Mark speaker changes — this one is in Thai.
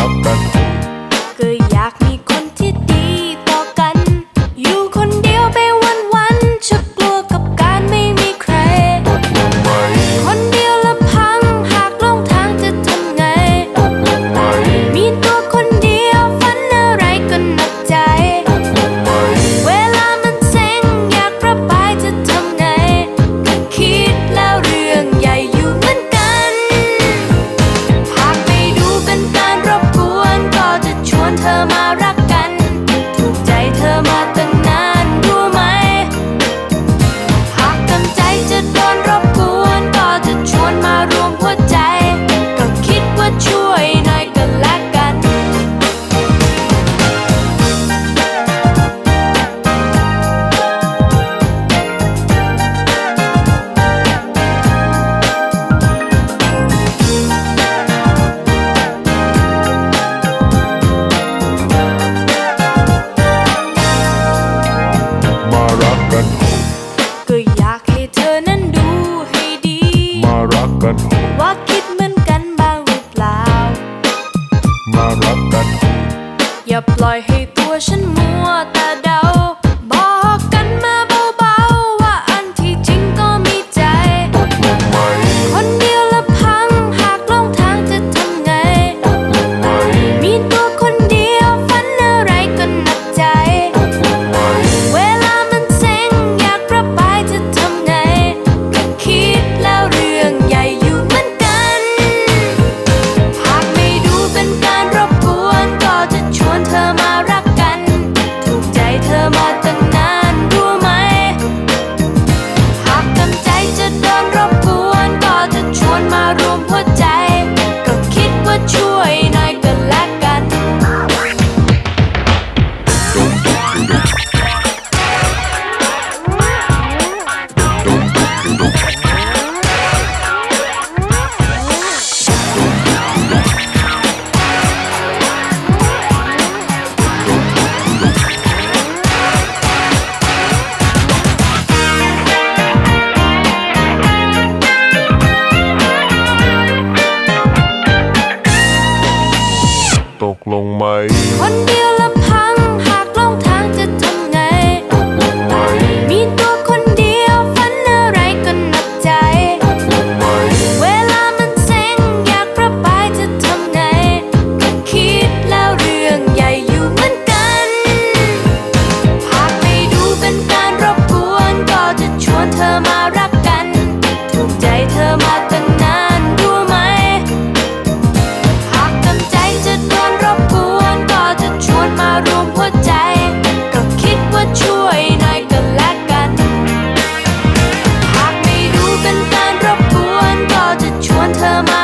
Speaker 1: Toca รักกัน
Speaker 2: อย่าปล่อยให้ตัวฉันมัวแต่ One deal. เธอมา